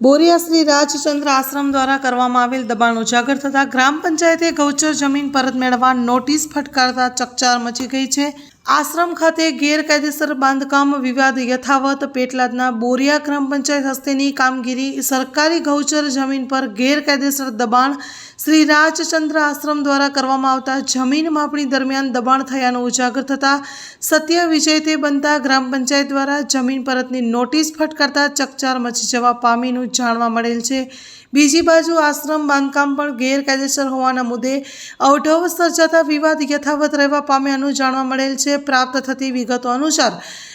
બોરિયા શ્રી રાજચંદ્ર આશ્રમ દ્વારા કરવામાં આવેલ દબાણ ઉજાગર થતાં ગ્રામ પંચાયતે ગૌચર જમીન પરત મેળવવા નોટિસ ફટકારતા ચકચાર મચી ગઈ છે. આશ્રમ ખાતે ગેરકાયદેસર બાંધકામ વિવાદ યથાવત પેટલાદના બોરિયા ગ્રામ પંચાયત હસ્તેની કામગીરી સરકારી ગૌચર જમીન પર ગેરકાયદેસર દબાણ શ્રી રાજચંદ્ર આશ્રમ દ્વારા કરવામાં આવતા જમીન માપણી દરમિયાન દબાણ થયાનું ઉજાગર થતાં સત્ય વિજય તે બનતા ગ્રામ પંચાયત દ્વારા જમીન પરતની નોટિસ ફટકારતા ચકચાર મચી જવા પામીનું જાણવા મળેલ છે. બીજી બાજુ આશ્રમ બાંધકામ પણ ગેરકાયદેસર હોવાના મુદ્દે અવઢવ સર્જાતા વિવાદ યથાવત રહેવા પામ્યાનું જાણવા મળેલ છે. પ્રાપ્ત થતી વિગતો અનુસાર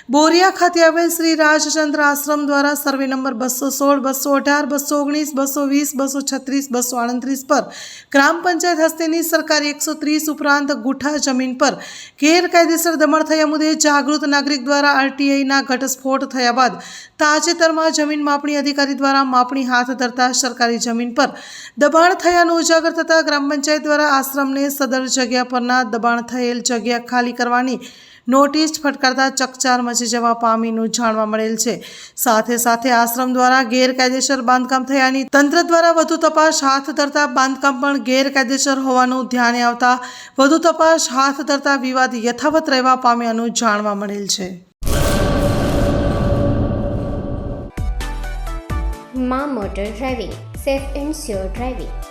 બોરિયા ખાતે આવેલ શ્રી રાજચંદ્ર આશ્રમ દ્વારા સર્વે નંબર બસો સોળ, બસો અઢાર, બસો ઓગણીસ, બસો વીસ, બસો છત્રીસ, બસો આડત્રીસ પર ગ્રામ પંચાયત હસ્તેની સરકારી એકસો ત્રીસ ઉપરાંત ગુઠા જમીન પર ગેરકાયદેસર દમણ થયા મુદ્દે જાગૃત નાગરિક દ્વારા આરટીઆઈના ઘટસ્ફોટ થયા બાદ તાજેતરમાં જમીન માપણી અધિકારી દ્વારા માપણી હાથ ધરતા સરકારી જમીન પર દબાણ થયાનું ઉજાગર થતાં ગ્રામ પંચાયત દ્વારા આશ્રમને સદર જગ્યા પરના દબાણ થયેલ જગ્યા ખાલી કરવાની નોટિસ ફટકારતા ચકચાર મચી જવા પામીનું જાણવા મળેલ છે. સાથે સાથે આશ્રમ દ્વારા ગેરકાયદેસર બાંધકામ થયાની તંત્ર દ્વારા વધુ તપાસ હાથ ધરતા બાંધકામ પણ ગેરકાયદેસર હોવાનું ધ્યાને આવતા વધુ તપાસ હાથ ધરતા વિવાદ યથાવત રહેવા પામ્યાનું જાણવા મળેલ છે. મા motor driving, safe and sure driving.